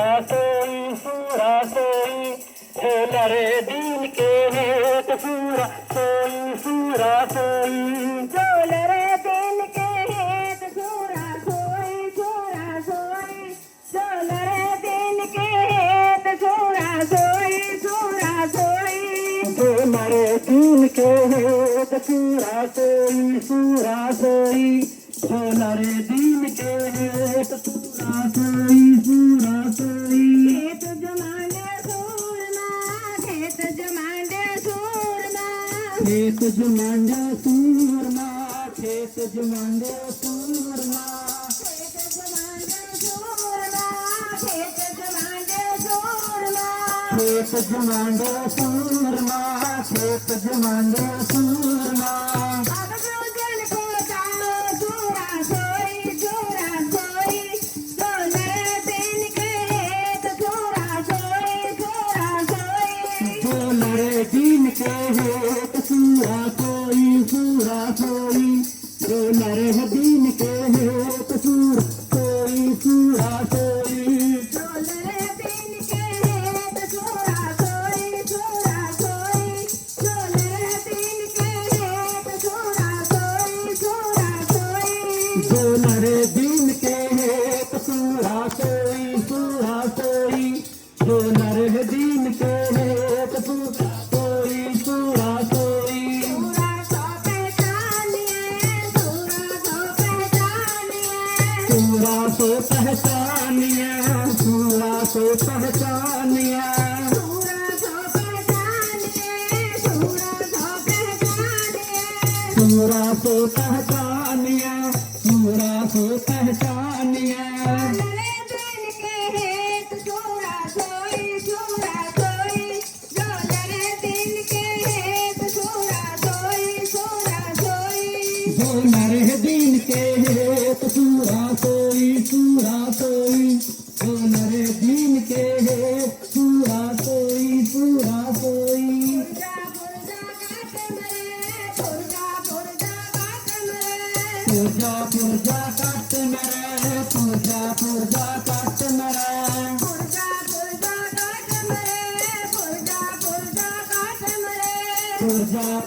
রাসই সুরাসই হেলারে দিন কে হেত সুরাসই সুরাসই ਸੂਰਾ ਸੋਈ ਸੂਰਾ ਸੋਈ ਜੋ ਨਰੇ ਦੀਨ ਕੇ ਹੇਤ ਸੂਰਾ ਸੋਈ ਸੂਰਾ ਸੋਈ ਖੇਤ ਜਮਾਂਡੇ ਸੂਰਮਾ ਖੇਤ ਜਮਾਂਡੇ ਸੂਰਮਾ ਖੇਤ ਜਮਾਂਡਾ ਸੂਰਮਾ ਖੇਤ ਜਮਾਂਡਾ ਸੂਰਮਾ, ਖੇਤ ਜਮਾਂਡੇ ਸੂਰਮਾ, ਖੇਤ ਜਮਾਂਡੇ ਸੂਰਮਾ। के पूरा कोई पूरा कोई सोनार हदीन के हो तो पूरा कोई पूरा कोई सोनार दिन के है तो पूरा कोई पहचानिया सूरा सो पहचानिया सूरा सो पहचानिया सूरा सो पहचानिया एक पूरा कोई पूरा कोई तो नर दिन के है पूरा सोई पूरा सोई पूजा पूजा काट मरे पूजा पूजा काट मरे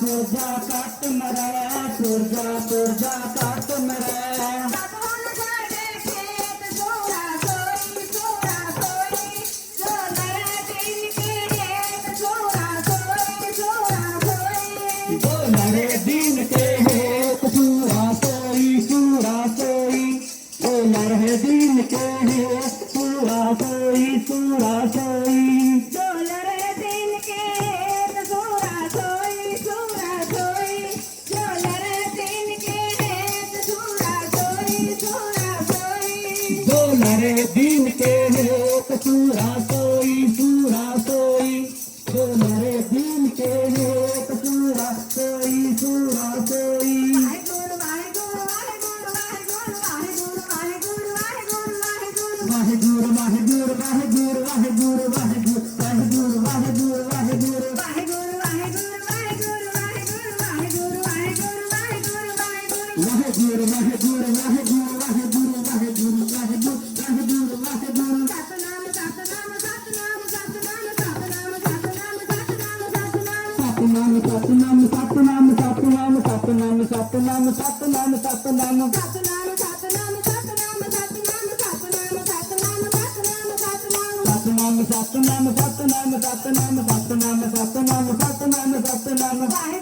पुरजा कट मरा पुरजा पुरजा कट मरा। है दिन के है कसूरा सोई सूरा सोई। तुम्हारे दिन के है कसूरा सोई सूरा सोई। वाहेगुरु वाहेगुरु वाहेगुरु वाहेगुरु वाहेगुरु वाहेगुरु। वाहेगुरु वाहेगुरु वाहेगुरु वाहेगुरु। ਸਤਨਾਮ ਸਤਨਾਮ ਸਤਨਾਮ ਸਤਨਾਮ ਸਤਨਾਮ ਸਤਨਾਮ ਸਤਨਾਮ ਸਤਨਾਮ ਸਤਨਾਮ ਸਤਨਾਮ ਸਤਨਾਮ ਸਤਨਾਮ ਸਤਨਾਮ ਸਤਨਾਮ ਸਤਨਾਮ ਸਤਨਾਮ ਸਤਨਾਮ ਸਤਨਾਮ